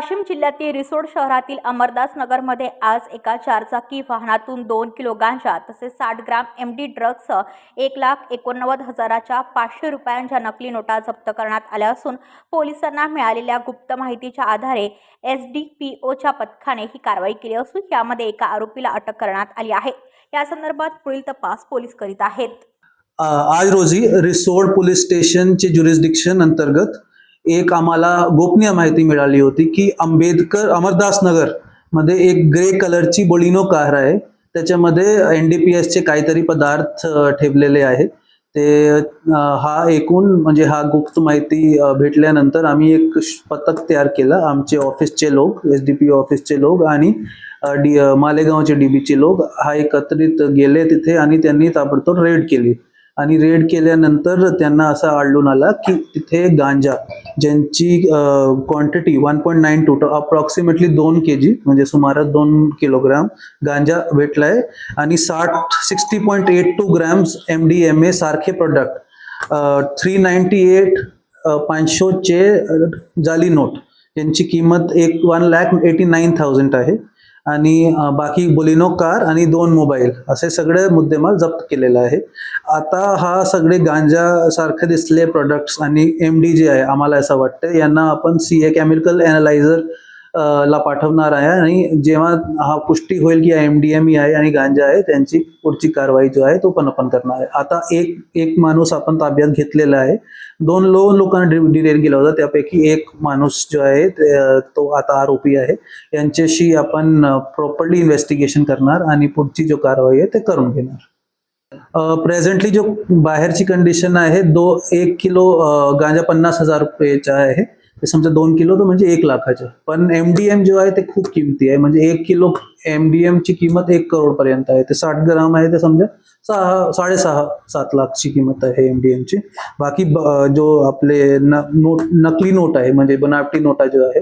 जिल्ह्यातील रिसोड शहरातील अमरदास नगरमध्ये आज एका चारचाकी वाहनातून दोन किलो गांजा तसेच साठ ग्राम एम डी ड्रग्ससह एक लाख एकोणनव्वद हजाराच्या पाचशे रुपयांच्या नकली नोटा जप्त करण्यात आल्या असून पोलिसांना मिळालेल्या गुप्त माहितीच्या आधारे एस डी पी ओच्या पथकाने ही कारवाई केली असून यामध्ये एका आरोपीला अटक करण्यात आली आहे. या संदर्भात पुढील तपास पोलीस करीत आहेत. आज रोजी रिसोड पोलीस स्टेशनचे ज्युरिस्डिक्शन अंतर्गत एक आम्हाला गोपनीय माहिती मिळाली होती की आंबेडकर अमरदास नगरमध्ये एक ग्रे कलरची बोलिनो कार आहे. त्याच्यामध्ये एन डी पी एसचे काहीतरी पदार्थ ठेवलेले आहेत. ते हा एकूण म्हणजे हा गुप्त माहिती भेटल्यानंतर आम्ही एक पथक तयार केलं. आमचे ऑफिसचे लोक एस डी पी ऑफिसचे लोक आणि डी मालेगावचे मालेगावचे डीबीचे लोक हा एकत्रित गेले तिथे आणि त्यांनी ताबडतोब रेड केली. आणि रेड केल्यानंतर त्यांना असं आढळून आला की तिथे गांजा ज्यांची quantity one point nine two approximately दोन के जी म्हणजे सुमारे दोन किलोग्राम गांजा भेटलाय आणि साठ sixty point eight two grams M D M A सारखे प्रोडक्ट थ्री नाईन्टी एट पाचशोचे जाली नोट यांची किंमत एक one lakh eighty nine thousand आहे. आणि बाकी बोलिनो कार आणि दोन मोबाईल असे सगळे मुद्देमाल जप्त केलेला आहे आता हा सगळे गांजा सारखे दिसले प्रोडक्ट्स आणि एम डी जे आहे आम्हाला असं वाटतं यांना आपण सी ए केमिकल अनालायझर ला पाठवणार आहे आणि जेव्हा हा पुष्टी होईल की एम डी एम आहे आणि गांजा आहे त्यांची पुढची कारवाई जो आहे तो पण आपण करणार आहे. आता एक एक माणूस आपण ताब्यात घेतलेला आहे. दोन लो लोकांना डिटेल केला होता. त्यापैकी एक माणूस जो आहे तो आता आरोपी आहे. यांच्याशी आपण प्रॉपरली इन्व्हेस्टिगेशन करणार आणि पुढची जो कारवाई आहे ते करून घेणार. प्रेझेंटली जो बाहेरची कंडिशन आहे दो एक किलो गांजा पन्नास हजार रुपयेचा आहे. ते समजा दोन किलो तर म्हणजे एक लाखाचं. पण एमडीएम डी जो आहे ते खूप किमती आहे. म्हणजे एक किलो एमडीएम ची किंमत एक करोड पर्यंत आहे. ते साठ ग्राम आहे ते समजा सहा साडेसहा सात लाखची किंमत आहे एमडीएम ची. बाकी जो आपले न नोट नकली नोट आहे म्हणजे बनावटी नोटा जो आहे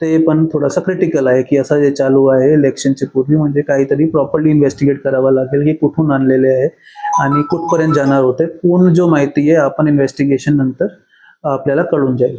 ते पण थोडासा क्रिटिकल आहे की असं जे चालू आहे इलेक्शनच्या पूर्वी म्हणजे काहीतरी प्रॉपरली इन्व्हेस्टिगेट करावं लागेल की कुठून आणलेले आहे आणि कुठपर्यंत जाणार होते. पूर्ण जो माहिती आहे आपण इन्व्हेस्टिगेशन नंतर आपल्याला कळून जाईल.